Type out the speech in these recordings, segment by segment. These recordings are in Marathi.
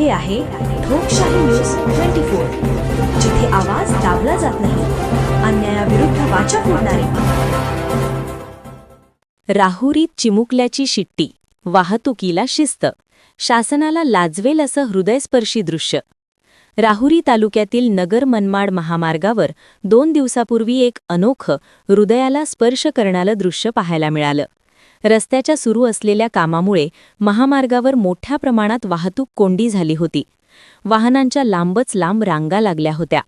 हे आहे लोकशाही न्यूज ट्वेंटी फोर जिथे आवाज दाबला जात नाही अन्यायाविरुद्ध वाचा फोडणारे. राहुरीत चिमुकल्याची शिट्टी वाहतुकीला शिस्त शासनाला लाजवेल असं हृदयस्पर्शी दृश्य. राहुरी तालुक्यातील नगर मनमाड महामार्गावर दोन दिवसापूर्वी एक अनोखं हृदयाला स्पर्श करणारं दृश्य पाहायला मिळालं. रस्त्याच्या सुरू असलेल्या कामामुळे महामार्गावर मोठ्या प्रमाणात वाहतूक कोंडी झाली होती. वाहनांच्या लांबच लांब रांगा लागल्या होत्या.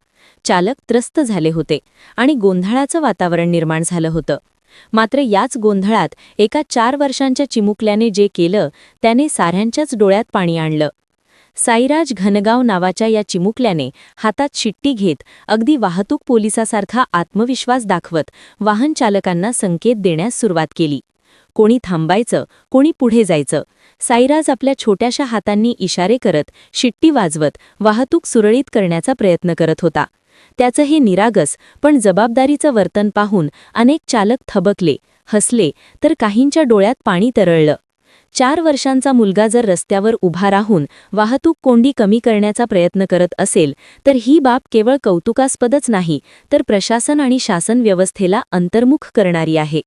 चालक त्रस्त झाले होते आणि गोंधळाचं वातावरण निर्माण झालं होतं. मात्र याच गोंधळात एका चार वर्षांच्या चिमुकल्याने जे केलं त्याने साऱ्यांच्याच डोळ्यात पाणी आणलं. साईराज घनगाव नावाच्या या चिमुकल्याने हातात शिट्टी घेत अगदी वाहतूक पोलिसासारखा आत्मविश्वास दाखवत वाहन चालकांना संकेत देण्यास सुरुवात केली. कोणी थांबायचं कोणी पुढे जायचं. साईराज आपल्या छोट्याशा हातांनी इशारे करत शिट्टी वाजवत वाहतूक सुरळीत करण्याचा प्रयत्न करत होता. त्याचं हे निरागस पण जबाबदारीचं वर्तन पाहून अनेक चालक थबकले हसले तर काहींच्या डोळ्यात पाणी तरळलं. चार वर्षांचा मुलगा जर रस्त्यावर उभा राहून वाहतूक कोंडी कमी करण्याचा प्रयत्न करत असेल तर ही बाब केवळ कौतुकास्पदच नाही तर प्रशासन आणि शासन व्यवस्थेला अंतर्मुख करणारी आहे.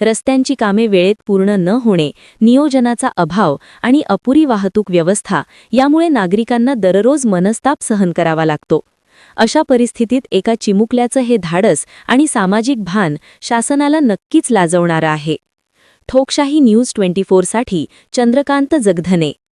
रस्त्यांची कामे वेळेत पूर्ण न होणे नियोजनाचा अभाव आणि अपुरी वाहतूक व्यवस्था यामुळे नागरिकांना दररोज मनस्ताप सहन करावा लागतो. अशा परिस्थितीत एका चिमुकल्याचं हे धाडस आणि सामाजिक भान शासनाला नक्कीच लाजवणारं आहे. ठोकशाही न्यूज ट्वेंटी फोरसाठी चंद्रकांत जगधने.